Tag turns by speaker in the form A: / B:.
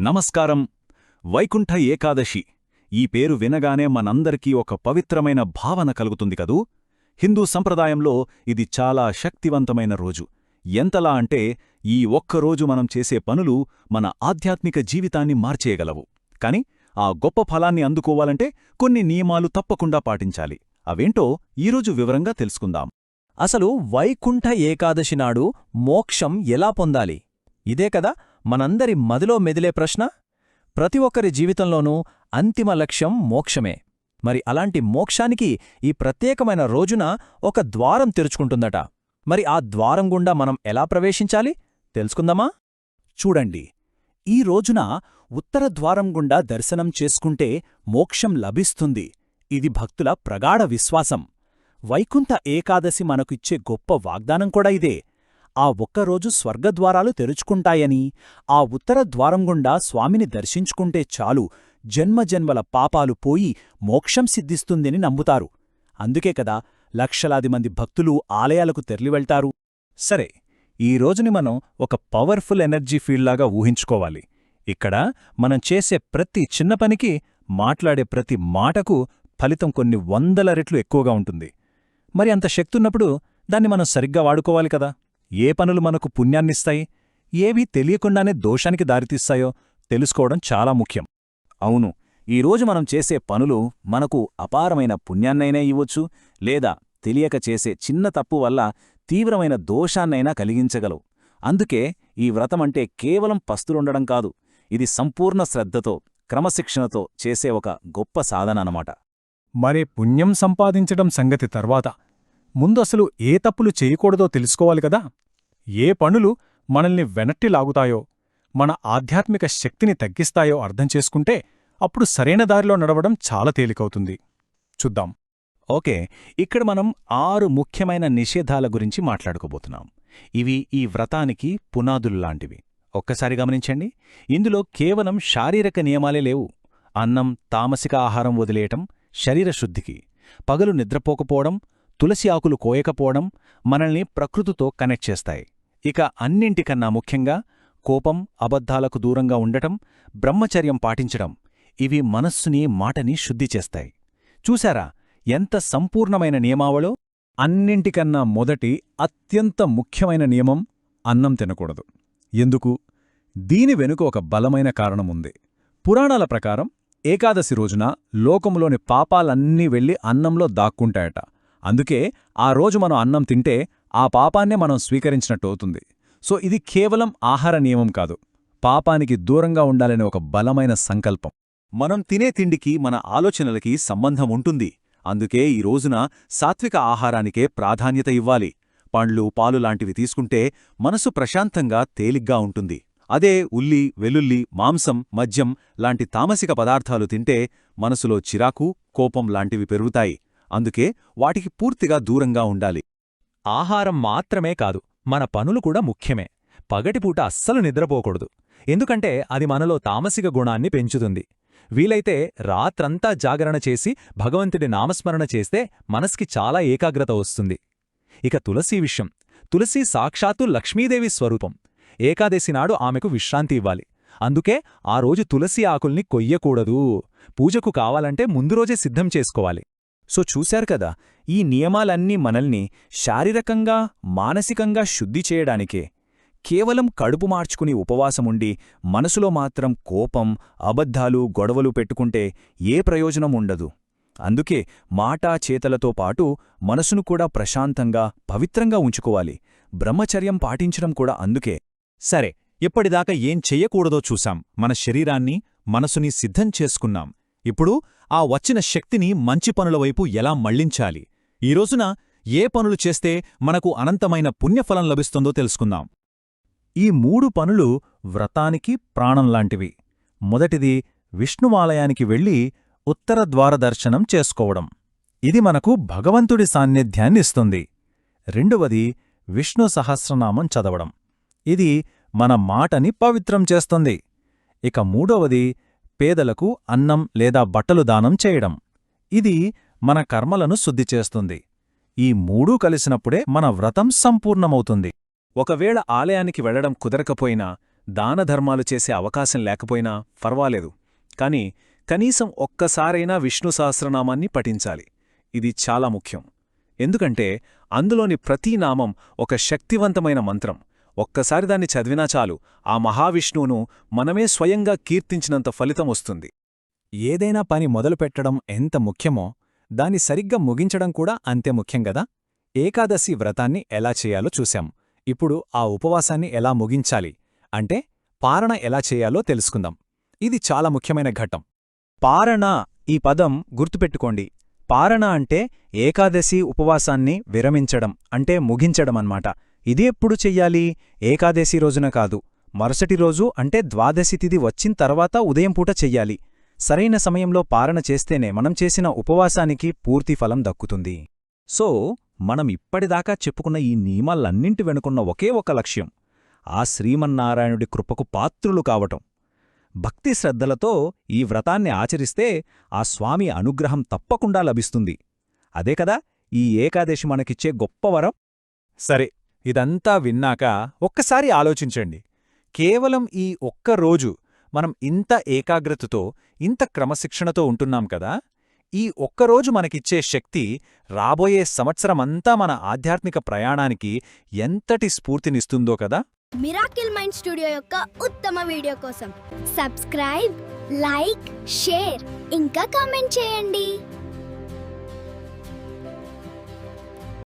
A: నమస్కారం. వైకుంఠ ఏకాదశి. ఈ పేరు వినగానే మనందరికీ ఒక పవిత్రమైన భావన కలుగుతుంది కదూ? హిందూ సంప్రదాయంలో ఇది చాలా శక్తివంతమైన రోజు. ఎంతలా అంటే ఈ ఒక్కరోజు మనం చేసే పనులు మన ఆధ్యాత్మిక జీవితాన్ని మార్చేయగలవు. కాని ఆ గొప్ప ఫలాన్ని అందుకోవాలంటే కొన్ని నియమాలు తప్పకుండా పాటించాలి. అవేంటో ఈరోజు వివరంగా తెలుసుకుందాం.
B: అసలు వైకుంఠ ఏకాదశి నాడు మోక్షం ఎలా పొందాలి? ఇదే కదా మనందరి మదిలో మెదిలే ప్రశ్న? ప్రతి ఒక్కరి జీవితంలోనూ అంతిమ లక్ష్యం మోక్షమే. మరి అలాంటి మోక్షానికి ఈ ప్రత్యేకమైన రోజున ఒక ద్వారం తెరుచుకుంటుందట. మరి ఆ ద్వారం గుండా మనం ఎలా ప్రవేశించాలి? తెలుసుకుందామా?
A: చూడండి. ఈ రోజున ఉత్తర ద్వారం గుండా దర్శనం చేసుకుంటే మోక్షం లభిస్తుంది. ఇది భక్తుల ప్రగాఢ విశ్వాసం. వైకుంఠ ఏకాదశి మనకిచ్చే గొప్ప వాగ్దానం కూడా ఇదే. ఆ ఒక్కరోజు స్వర్గద్వారాలు తెరుచుకుంటాయని ఆ ఉత్తర ద్వారం గుండా స్వామిని దర్శించుకుంటే చాలు జన్మజన్మల పాపాలు పోయి మోక్షం సిద్ధిస్తుందని నమ్ముతారు. అందుకే కదా లక్షలాది మంది భక్తులు ఆలయాలకు తెరలివెళ్తారు. సరే ఈ రోజుని మనం ఒక పవర్ఫుల్ ఎనర్జీ ఫీల్డ్లాగా ఊహించుకోవాలి. ఇక్కడ మనం చేసే ప్రతి చిన్న పనికి మాట్లాడే ప్రతి మాటకు ఫలితం కొన్ని వందల రెట్లు ఎక్కువగా ఉంటుంది. మరి అంత శక్తున్నప్పుడు దాన్ని మనం సరిగ్గా వాడుకోవాలి కదా. ఏ పనులు మనకు పుణ్యాన్నిస్తాయి ఏవి తెలియకుండానే దోషానికి దారితీస్తాయో తెలుసుకోవడం చాలా ముఖ్యం. అవును ఈరోజు మనం చేసే పనులు మనకు అపారమైన పుణ్యాన్నైనా ఇవ్వొచ్చు లేదా తెలియక చేసే చిన్న తప్పు వల్ల తీవ్రమైన దోషాన్నైనా కలిగించగలవు. అందుకే ఈ వ్రతమంటే కేవలం పస్తులుండడం కాదు ఇది సంపూర్ణ శ్రద్ధతో క్రమశిక్షణతో చేసే ఒక గొప్ప సాధన అన్నమాట.
C: మరే పుణ్యం సంపాదించడం సంగతి తర్వాత ముందు అసలు ఏ తప్పులు చేయకూడదో తెలుసుకోవాలి కదా. ఏ పనులు మనల్ని వెనట్టి లాగుతాయో మన ఆధ్యాత్మిక శక్తిని తగ్గిస్తాయో అర్థం చేసుకుంటే అప్పుడు సరైన దారిలో నడవడం చాలా తేలికవుతుంది. చూద్దాం.
A: ఓకే ఇక్కడ మనం ఆరు ముఖ్యమైన నిషేధాల గురించి మాట్లాడుకోబోతున్నాం. ఇవి ఈ వ్రతానికి పునాదుల్లాంటివి ఒక్కసారి గమనించండి. ఇందులో కేవలం శారీరక నియమాలే లేవు. అన్నం తామసిక ఆహారం వదిలేయటం శరీరశుద్ధికి పగలు నిద్రపోకపోవడం తులసి ఆకులు కోయకపోవడం మనల్ని ప్రకృతితో కనెక్ట్ చేస్తాయి. ఇక అన్నింటికన్నా ముఖ్యంగా కోపం అబద్ధాలకు దూరంగా ఉండటం బ్రహ్మచర్యం పాటించడం ఇవి మనస్సుని మాటని శుద్ధి చేస్తాయి. చూశారా ఎంత సంపూర్ణమైన నియమావళో?
C: అన్నింటికన్నా మొదటి అత్యంత ముఖ్యమైన నియమం అన్నం తినకూడదు. ఎందుకు? దీని వెనుక ఒక బలమైన కారణముంది పురాణాల ప్రకారం ఏకాదశి రోజున లోకములోని పాపాలన్నీ వెళ్ళి అన్నంలో దాక్కుంటాయట. అందుకే ఆ రోజు మనం అన్నం తింటే ఆ పాపాన్నే మనం స్వీకరించినట్టు అవుతుంది. సో ఇది కేవలం ఆహార నియమం కాదు. పాపానికి దూరంగా ఉండాలనే ఒక బలమైన సంకల్పం.
A: మనం తినే తిండికి మన ఆలోచనలకి సంబంధం ఉంటుంది. అందుకే ఈ రోజున సాత్విక ఆహారానికే ప్రాధాన్యత ఇవ్వాలి. పండ్లు పాలు లాంటివి తీసుకుంటే మనసు ప్రశాంతంగా తేలిగ్గా ఉంటుంది. అదే ఉల్లి వెల్లుల్లి మాంసం మద్యం లాంటి తామసిక పదార్థాలు తింటే మనసులో చిరాకు కోపం లాంటివి పెరుగుతాయి. అందుకే వాటికి పూర్తిగా దూరంగా ఉండాలి.
B: ఆహారం మాత్రమే కాదు మన పనులు కూడా ముఖ్యమే. పగటిపూట అస్సలు నిద్రపోకూడదు. ఎందుకంటే అది మనలో తామసిక గుణాన్ని పెంచుతుంది. వీలైతే రాత్రంతా జాగరణ చేసి భగవంతుడి నామస్మరణ చేస్తే మనస్కి చాలా ఏకాగ్రత వస్తుంది. ఇక తులసీ విషయం. తులసి సాక్షాత్తు లక్ష్మీదేవి స్వరూపం. ఏకాదశి నాడు ఆమెకు విశ్రాంతి ఇవ్వాలి. అందుకే ఆ రోజు తులసి ఆకుల్ని కొయ్యకూడదు. పూజకు కావాలంటే ముందు రోజే సిద్ధం చేసుకోవాలి.
A: సో చూశారు కదా ఈ నియమాలన్నీ మనల్ని శారీరకంగా మానసికంగా శుద్ధి చేయడానికే. కేవలం కడుపు మార్చుకుని ఉపవాసముండి మనసులో మాత్రం కోపం అబద్ధాలు గొడవలు పెట్టుకుంటే ఏ ప్రయోజనం ఉండదు. అందుకే మాటా చేతలతో పాటు మనసును కూడా ప్రశాంతంగా పవిత్రంగా ఉంచుకోవాలి. బ్రహ్మచర్యం పాటించడం కూడా అందుకే. సరే ఇప్పటిదాకా ఏం చెయ్యకూడదో చూశాం. మన శరీరాన్ని మనసుని సిద్ధం చేసుకున్నాం. ఇప్పుడు ఆ వచ్చిన శక్తిని మంచి పనుల వైపు ఎలా మళ్ళించాలి? ఈ రోజున ఏ పనులు చేస్తే మనకు అనంతమైన పుణ్యఫలం లభిస్తుందో తెలుసుకుందాం.
C: ఈ మూడు పనులు వ్రతానికి ప్రాణంలాంటివి మొదటిది విష్ణువాలయానికి వెళ్ళి ఉత్తర ద్వారదర్శనం చేసుకోవడం. ఇది మనకు భగవంతుడి సాన్నిధ్యాన్నిస్తుంది రెండవది విష్ణు సహస్రనామం చదవడం. ఇది మన మాటని పవిత్రం చేస్తుంది. ఇక మూడవది పేదలకు అన్నం లేదా బట్టలు దానం చేయడం. ఇది మన కర్మలను శుద్ధి చేస్తుంది. ఈ మూడూ కలిసినప్పుడే మన వ్రతం సంపూర్ణమవుతుంది.
A: ఒకవేళ ఆలయానికి వెళ్ళడం కుదరకపోయినా
D: దానధర్మాలు చేసే అవకాశం లేకపోయినా పర్వాలేదు కాని కనీసం ఒక్కసారైనా విష్ణు సహస్రనామాన్ని పఠించాలి. ఇది చాలా ముఖ్యం. ఎందుకంటే అందులోని ప్రతి నామం ఒక శక్తివంతమైన మంత్రం. ఒక్కసారి దాన్ని చదివినా చాలు ఆ మహావిష్ణువును మనమే స్వయంగా కీర్తించినంత ఫలితం వస్తుంది.
A: ఏదైనా పని మొదలుపెట్టడం ఎంత ముఖ్యమో దాన్ని సరిగ్గా ముగించడం కూడా అంతే ముఖ్యం గదా? ఏకాదశి వ్రతాన్ని ఎలా చేయాలో చూశాం. ఇప్పుడు ఆ ఉపవాసాన్ని ఎలా ముగించాలి? అంటే పారణ ఎలా చేయాలో తెలుసుకుందాం. ఇది చాలా ముఖ్యమైన ఘట్టం.
E: పారణ ఈ పదం గుర్తుపెట్టుకోండి. పారణ అంటే ఏకాదశి ఉపవాసాన్ని విరమించడం అంటే ముగించడం అన్నమాట. ఇది ఎప్పుడు చెయ్యాలి? ఏకాదశి రోజున కాదు. మరుసటి రోజు అంటే ద్వాదశి తిథి వచ్చిన తర్వాత ఉదయం పూట చెయ్యాలి. సరైన సమయంలో పారణ చేస్తేనే మనం చేసిన ఉపవాసానికి పూర్తి ఫలం దక్కుతుంది.
A: సో మనం ఇప్పటిదాకా చెప్పుకున్న ఈ నియమాలన్నింటి వెనుకున్న ఒకే ఒక లక్ష్యం. ఆ శ్రీమన్నారాయణుడి కృపకు పాత్రులు కావటం. భక్తి శ్రద్ధలతో ఈ వ్రతాన్ని ఆచరిస్తే ఆ స్వామి అనుగ్రహం తప్పకుండా లభిస్తుంది. అదే కదా? ఈ ఏకాదశి మనకిచ్చే గొప్ప వరం? సరే ఇదంతా విన్నాక ఒక్కసారి ఆలోచించండి. కేవలం ఈ ఒక్క రోజు మనం ఇంత ఏకాగ్రతతో ఇంత క్రమశిక్షణతో ఉంటున్నాం కదా? ఈ ఒక్కరోజు మనకిచ్చే శక్తి రాబోయే సంవత్సరమంతా మన ఆధ్యాత్మిక ప్రయాణానికి ఎంతటి స్ఫూర్తినిస్తుందో కదా?
F: మిరాకిల్ మైండ్ స్టూడియో యొక్క ఉత్తమ వీడియో కోసం సబ్స్క్రైబ్ లైక్ షేర్ ఇంకా కామెంట్ చేయండి.